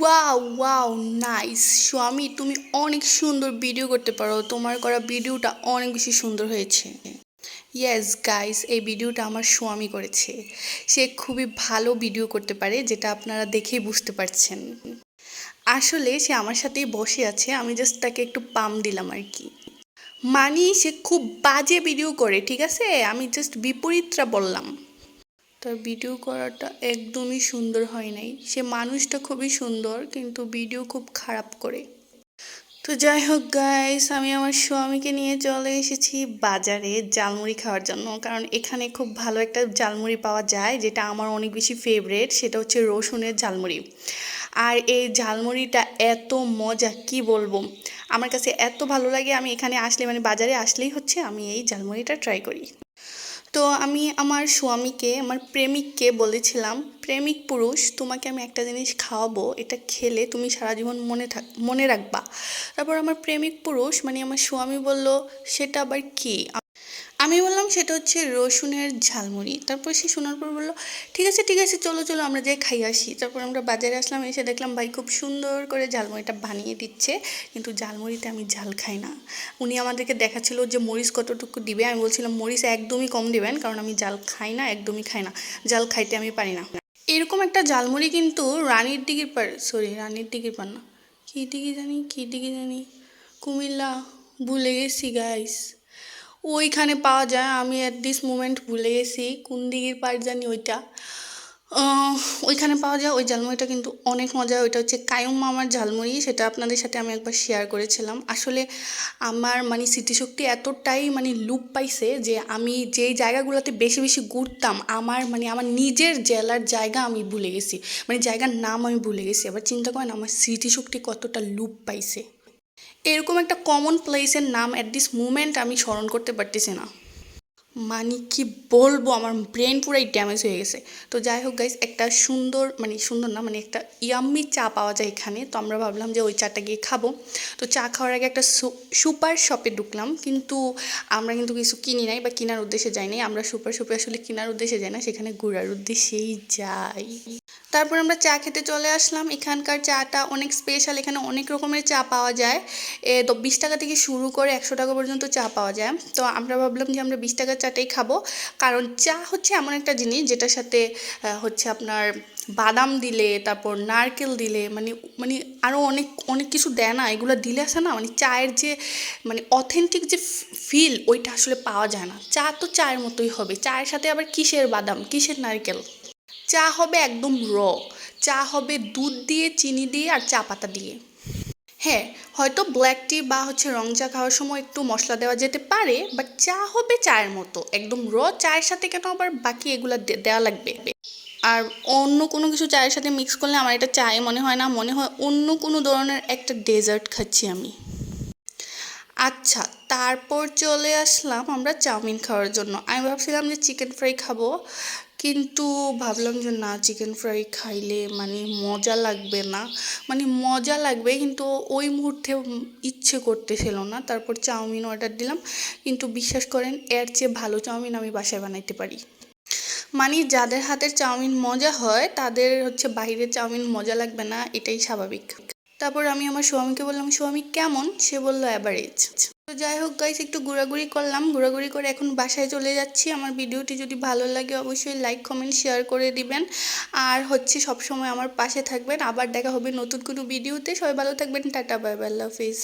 Wow wow nice স্বামী তুমি অনেক সুন্দর ভিডিও করতে পারো। তোমার করা ভিডিওটা অনেক বেশি সুন্দর হয়েছে। ইয়েস গাইস এই ভিডিওটা আমার স্বামী করেছে। সে খুবই ভালো ভিডিও করতে পারে, যেটা আপনারা দেখেই বুঝতে পারছেন। আসলে সে আমার সাথেই বসে আছে, আমি জাস্ট তাকে একটু পাম দিলাম আর কি। মানি, সে খুব বাজে ভিডিও করে, ঠিক আছে? আমি জাস্ট বিপরীতটা বললাম। তার ভিডিও করাটা একদমই সুন্দর হয় নাই। সে মানুষটা খুবই সুন্দর, কিন্তু ভিডিও খুব খারাপ করে। তো যাই হোক গাইস আমি আমার স্বামীকে নিয়ে চলে এসেছি বাজারে জালমুড়ি খাওয়ার জন্য। কারণ এখানে খুব ভালো একটা জালমুড়ি পাওয়া যায়, যেটা আমার অনেক বেশি ফেভারেট সেটা হচ্ছে রসুনের ঝালমুড়ি। আর এই ঝালমুড়িটা এত মজা, কি বলব? আমার কাছে এত ভালো লাগে, আমি এখানে আসলে মানে বাজারে আসলেই হচ্ছে, আমি এই ঝালমুড়িটা ট্রাই করি। তো আমি আমার স্বামীকে, আমার প্রেমিককে বলেছিলাম, প্রেমিক পুরুষ, তোমাকে আমি একটা জিনিস খাওয়াবো, এটা খেলে তুমি সারা জীবন মনে থাক, মনে রাখবা। তারপর আমার প্রেমিক পুরুষ মানে আমার স্বামী বলল, সেটা আবার কি? আমি বললাম সেটা হচ্ছে রসুনের ঝালমুড়ি। তারপর সে শোনার পর বলল, ঠিক আছে ঠিক আছে, চলো চলো, আমরা যাই খাই আসি। তারপর আমরা বাজারে আসলাম, এসে দেখলাম ভাই খুব সুন্দর করে ঝালমুড়িটা বানিয়ে দিচ্ছে, কিন্তু ঝালমুড়িতে আমি ঝাল খাই না। উনি আমাদেরকে দেখাচ্ছিল যে মরিচ কতটুকু দিবে। আমি বলছিলাম, মরিচ একদমই কম দিবেন, কারণ আমি জাল খাই না, একদমই খাই না। জাল খাইতে আমি পারি না। এরকম একটা ঝালমুড়ি কিন্তু রানীর দিঘির পার সরি রানীর দিঘির পার না, কী দিঘি জানি, কী দিঘি জানি, কুমিল্লা, ভুলে গেছি গাইস ওইখানে পাওয়া যায়। আমি অ্যাট দিস মোমেন্ট ভুলে গেছি কোন দিঘির পার জানি ওইটা। ওইখানে পাওয়া যায়। ওই ঝালমুড়িটা কিন্তু অনেক মজা ওইটা হচ্ছে কায়ুম মামার ঝালমুড়ি। সেটা আপনাদের সাথে আমি একবার শেয়ার করেছিলাম। আসলে আমার মানে স্মৃতিশক্তি এতটাই মানে লুপ পাইছে যে আমি যেই জায়গাগুলোতে বেশি বেশি ঘুরতাম, আমার মানে আমার নিজের জেলার জায়গা আমি ভুলে গেছি। মানে জায়গার নাম আমি ভুলে গেছি। আবার চিন্তা করেন আমার স্মৃতিশক্তি কতটা লুপ পাইছে। এরকম একটা কমন প্লেসের নাম অ্যাট দিস মুমেন্ট আমি স্মরণ করতে পারতেছি না। মানে কি বলব? আমার ব্রেন পুরাই ড্যামেজ হয়ে গেছে। তো যাই হোক গাইস একটা সুন্দর মানে সুন্দর না মানে একটা ইয়াম্মি চা পাওয়া যায় এখানে। তো আমরা ভাবলাম যে ওই চাটা গিয়ে খাব। তো চা খাওয়ার আগে একটা সুপার শপে ঢুকলাম। কিন্তু আমরা কিন্তু কিছু কিনি নাই বা কেনার উদ্দেশ্যে যাই নাই। আমরা সুপার শপে আসলে কেনার উদ্দেশ্যে যাই না, সেখানে ঘোরার উদ্দেশ্যেই যাই। তারপর আমরা চা খেতে চলে আসলাম। এখানকার চাটা অনেক স্পেশাল এখানে অনেক রকমের চা পাওয়া যায়। এ, তো বিশ টাকা থেকে শুরু করে একশো টাকা পর্যন্ত চা পাওয়া যায়। তো আমরা ভাবলাম যে আমরা বিশ টাকার চাটাই খাব। কারণ চা হচ্ছে এমন একটা জিনিস যেটার সাথে হচ্ছে আপনার বাদাম দিলে, তারপর নারকেল দিলে মানে মানে আরও অনেক অনেক কিছু দেয় না, এগুলো দিলে আসে না মানে চায়ের যে মানে অথেন্টিক যে ফিল ওইটা আসলে পাওয়া যায় না। চা তো চায়ের মতোই হবে। চায়ের সাথে আবার কিসের বাদাম? কিসের নারকেল? চা হবে একদম র চা হবে দুধ দিয়ে, চিনি দিয়ে আর চা পাতা দিয়ে। হ্যাঁ হয়তো ব্ল্যাক টি বা হচ্ছে রং চা খাওয়ার সময় একটু মশলা দেওয়া যেতে পারে বাট চা হবে চায়ের মতো। একদম র চায়ের সাথে কেন আবার বাকি এগুলো দেওয়া লাগবে? আর অন্য কোনো কিছু চায়ের সাথে মিক্স করলে আমার এটা চায়ে মনে হয় না, মনে হয় অন্য কোনো ধরনের একটা ডেজার্ট খাচ্ছি আমি। আচ্ছা তারপর চলে আসলাম আমরা চাউমিন খাওয়ার জন্য। আমি ভাবছিলাম যে চিকেন ফ্রাই খাব কিন্তু ভাবলাম যে না চিকেন ফ্রাই খাইলে মানে মজা লাগবে না। মানে মজা লাগবে কিন্তু ওই মুহূর্তে ইচ্ছে করতেছিল না। তারপর চাউমিন অর্ডার দিলাম। কিন্তু বিশ্বাস করেন, এর চেয়ে ভালো চাউমিন আমি বাসায় বানাইতে পারি। মানে যাদের হাতের চাউমিন মজা হয়, তাদের হচ্ছে বাইরের চাউমিন মজা লাগবে না, এটাই স্বাভাবিক। তারপর আমি আমার স্বামীকে বললাম স্বামী কেমন? সে বলল অ্যাভারেজ তো যাই হোক গাইস একটু ঘোরাঘুরি করলাম। ঘোরাঘুরি করে এখন বাসায় চলে যাচ্ছি। আমার ভিডিওটি যদি ভালো লাগে, অবশ্যই লাইক কমেন্ট শেয়ার করে দিবেন। আর হচ্ছে সব সময় আমার পাশে থাকবেন। আবার দেখা হবে নতুন কোনো ভিডিওতে। সবাই ভালো থাকবেন। টাটা বাই বাই আল্লাহ হাফিজ।